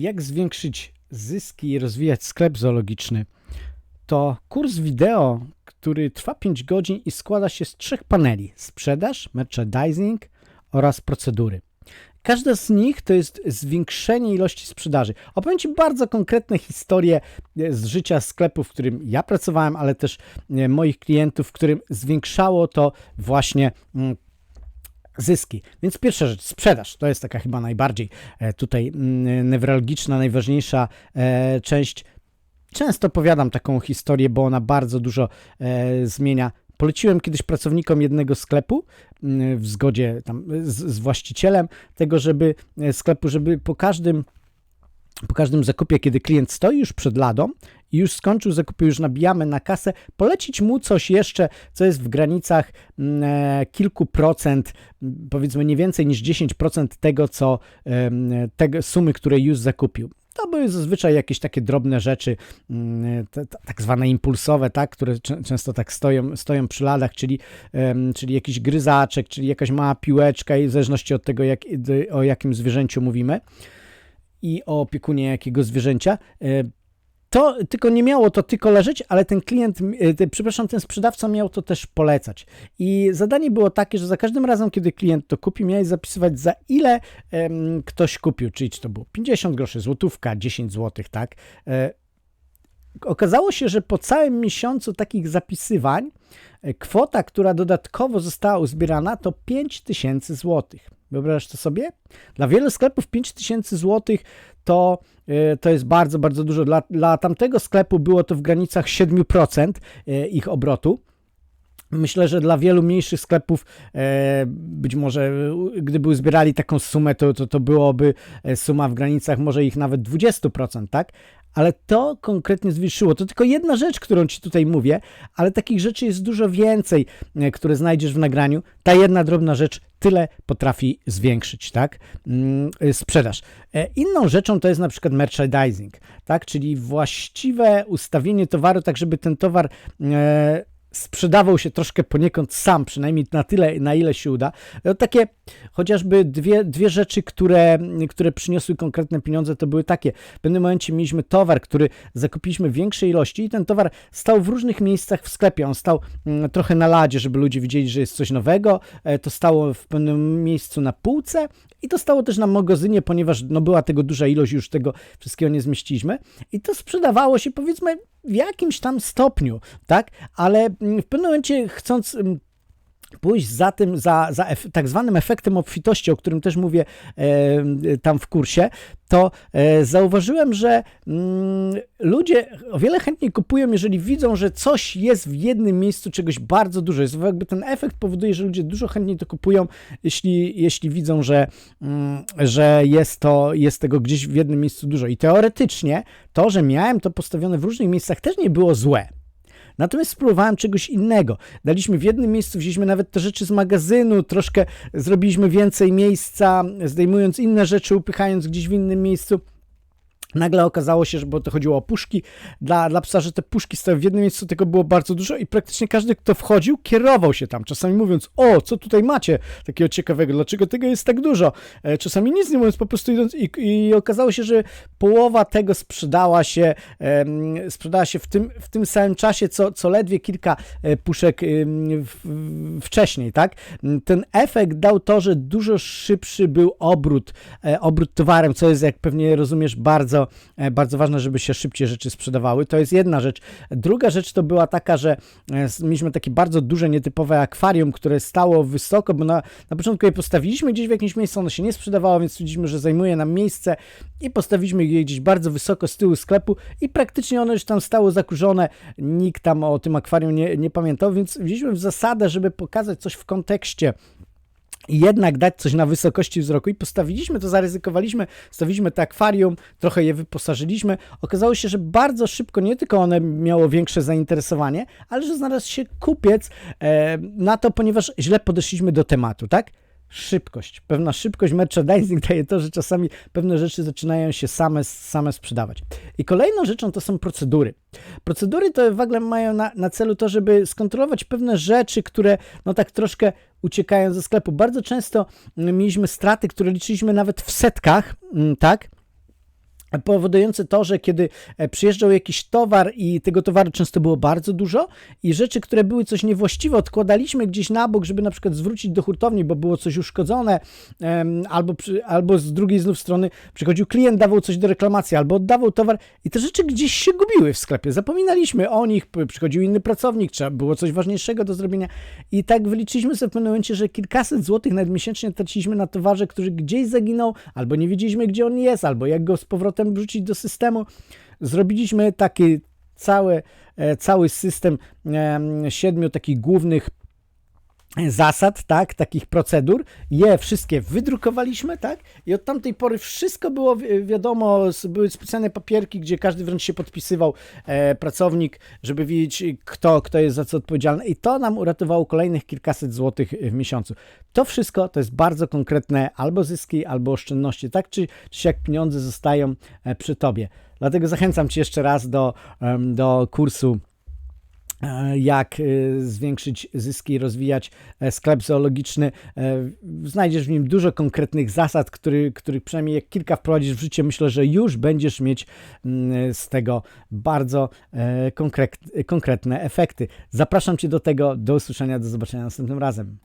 jak zwiększyć zyski i rozwijać sklep zoologiczny, to kurs wideo, który trwa 5 godzin i składa się z trzech paneli: sprzedaż, merchandising oraz procedury. Każda z nich to jest zwiększenie ilości sprzedaży. Opowiem Ci bardzo konkretne historie e, z życia sklepu, w którym ja pracowałem, ale też e, moich klientów, w którym zwiększało to właśnie mm, zyski. Więc pierwsza rzecz, sprzedaż. To jest taka chyba najbardziej e, tutaj mm, newralgiczna, najważniejsza część. Często powiadam taką historię, bo ona bardzo dużo zmienia Poleciłem kiedyś pracownikom jednego sklepu mm, w zgodzie tam z, z właścicielem tego, żeby e, sklepu, żeby po każdym po każdym zakupie, kiedy klient stoi już przed ladą i już skończył zakupy, już nabijamy na kasę, polecić mu coś jeszcze, co jest w granicach mm, e, kilku procent, powiedzmy nie więcej niż 10% tego, co tego sumy, które już zakupił. To były zazwyczaj jakieś takie drobne rzeczy, mm, tak zwane impulsowe, tak, które często tak stoją, stoją przy ladach, czyli, czyli jakiś gryzaczek, czyli jakaś mała piłeczka i w zależności od tego, jak, o jakim zwierzęciu mówimy i o opiekunie jakiego zwierzęcia. E, to tylko nie miało to tylko leżeć, ale ten klient, e, przepraszam, ten sprzedawca miał to też polecać. I zadanie było takie, że za każdym razem, kiedy klient to kupi, miałeś zapisywać za ile um, ktoś kupił, czyli czy to było 50 groszy, złotówka, 10 złotych, tak? E, okazało się, że po całym miesiącu takich zapisywań e, kwota, która dodatkowo została uzbierana, to 5000 złotych. Wyobrażasz to sobie? Dla wielu sklepów 5000 zł to, e, to jest bardzo, bardzo dużo. Dla, dla tamtego sklepu było to w granicach 7% e, ich obrotu. Myślę, że dla wielu mniejszych sklepów, e, być może gdyby uzbierali taką sumę, to, to, to byłoby suma w granicach może ich nawet 20%, tak? Ale to konkretnie zwiększyło. To tylko jedna rzecz, którą Ci tutaj mówię, ale takich rzeczy jest dużo więcej, e, które znajdziesz w nagraniu. Ta jedna drobna rzecz tyle potrafi zwiększyć, tak? Mm, e, sprzedaż. E, inną rzeczą to jest na przykład merchandising, tak? Czyli właściwe ustawienie towaru, tak żeby ten towar sprzedawał się troszkę poniekąd sam, przynajmniej na tyle, na ile się uda. No, takie chociażby dwie, dwie rzeczy, które, które przyniosły konkretne pieniądze, to były takie. W pewnym momencie mieliśmy towar, który zakupiliśmy w większej ilości i ten towar stał w różnych miejscach w sklepie. On stał mm, trochę na ladzie, żeby ludzie widzieli, że jest coś nowego. E, to stało w pewnym miejscu na półce i to stało też na magazynie, ponieważ no, była tego duża ilość, już tego wszystkiego nie zmieściliśmy. I to sprzedawało się powiedzmy w jakimś tam stopniu, tak? Ale mm, w pewnym momencie chcąc mm, pójść za tym, za, za tak zwanym efektem obfitości, o którym też mówię e, tam w kursie, to e, zauważyłem, że mm, ludzie o wiele chętniej kupują, jeżeli widzą, że coś jest w jednym miejscu czegoś bardzo dużo. Jest, jakby ten efekt powoduje, że ludzie dużo chętniej to kupują, jeśli, jeśli widzą, że, mm, że jest, to, jest tego gdzieś w jednym miejscu dużo. I teoretycznie to, że miałem to postawione w różnych miejscach, też nie było złe. Natomiast spróbowałem czegoś innego. Daliśmy w jednym miejscu, wzięliśmy nawet te rzeczy z magazynu, troszkę zrobiliśmy więcej miejsca, zdejmując inne rzeczy, upychając gdzieś w innym miejscu. Nagle okazało się, że bo to chodziło o puszki dla, dla psa, że te puszki stoją w jednym miejscu, tego było bardzo dużo i praktycznie każdy, kto wchodził, kierował się tam. Czasami mówiąc, o, co tutaj macie takiego ciekawego, dlaczego tego jest tak dużo? E, czasami nic nie mówiąc, po prostu idąc i, i okazało się, że połowa tego sprzedała się, sprzedała się w tym, w tym samym czasie, co, co ledwie kilka e, puszek wcześniej, tak? Ten efekt dał to, że dużo szybszy był obrót, e, obrót towarem, co jest, jak pewnie rozumiesz, bardzo E, bardzo, ważne, żeby się szybciej rzeczy sprzedawały. To jest jedna rzecz. Druga rzecz to była taka, że e, mieliśmy takie bardzo duże, nietypowe akwarium, które stało wysoko, bo na, na początku je postawiliśmy gdzieś w jakimś miejscu, ono się nie sprzedawało, więc stwierdziliśmy, że zajmuje nam miejsce i postawiliśmy je gdzieś bardzo wysoko z tyłu sklepu i praktycznie ono już tam stało zakurzone. Nikt tam o tym akwarium nie, nie pamiętał, więc wzięliśmy w zasadę, żeby pokazać coś w kontekście jednak dać coś na wysokości wzroku i postawiliśmy to, zaryzykowaliśmy, stawiliśmy to akwarium, trochę je wyposażyliśmy. Okazało się, że bardzo szybko nie tylko one miało większe zainteresowanie, ale że znalazł się kupiec e, na to, ponieważ źle podeszliśmy do tematu, tak? Szybkość. Pewna szybkość merchandising daje to, że czasami pewne rzeczy zaczynają się same, same sprzedawać. I kolejną rzeczą to są procedury. Procedury to w ogóle mają na, na celu to, żeby skontrolować pewne rzeczy, które no tak troszkę uciekają ze sklepu. Bardzo często mieliśmy straty, które liczyliśmy nawet w setkach, mm, tak? Powodujące to, że kiedy e, przyjeżdżał jakiś towar i tego towaru często było bardzo dużo i rzeczy, które były coś niewłaściwe, odkładaliśmy gdzieś na bok, żeby na przykład zwrócić do hurtowni, bo było coś uszkodzone, albo, albo z drugiej znów strony przychodził klient, dawał coś do reklamacji, albo oddawał towar i te rzeczy gdzieś się gubiły w sklepie. Zapominaliśmy o nich, przychodził inny pracownik, trzeba było coś ważniejszego do zrobienia i tak wyliczyliśmy sobie w pewnym momencie, że kilkaset złotych nawet miesięcznie traciliśmy na towarze, który gdzieś zaginął, albo nie wiedzieliśmy, gdzie on jest, albo jak go z powrotem wrzucić do systemu. Zrobiliśmy taki cały, e, cały system em, siedmiu takich głównych zasad, tak, takich procedur, je wszystkie wydrukowaliśmy, tak, i od tamtej pory wszystko było wi- wiadomo, były specjalne papierki, gdzie każdy wręcz się podpisywał, e, pracownik, żeby wiedzieć, kto, kto jest za co odpowiedzialny i to nam uratowało kolejnych kilkaset złotych w miesiącu. To wszystko to jest bardzo konkretne albo zyski, albo oszczędności, tak, czy, czy jak pieniądze zostają e, przy Tobie. Dlatego zachęcam Cię jeszcze raz do, do kursu jak e, zwiększyć zyski rozwijać e, sklep zoologiczny. E, Znajdziesz w nim dużo konkretnych zasad, który, których przynajmniej jak kilka wprowadzisz w życie, myślę, że już będziesz mieć mm, z tego bardzo e, konkret, konkretne efekty. Zapraszam Cię do tego. Do usłyszenia, do zobaczenia następnym razem.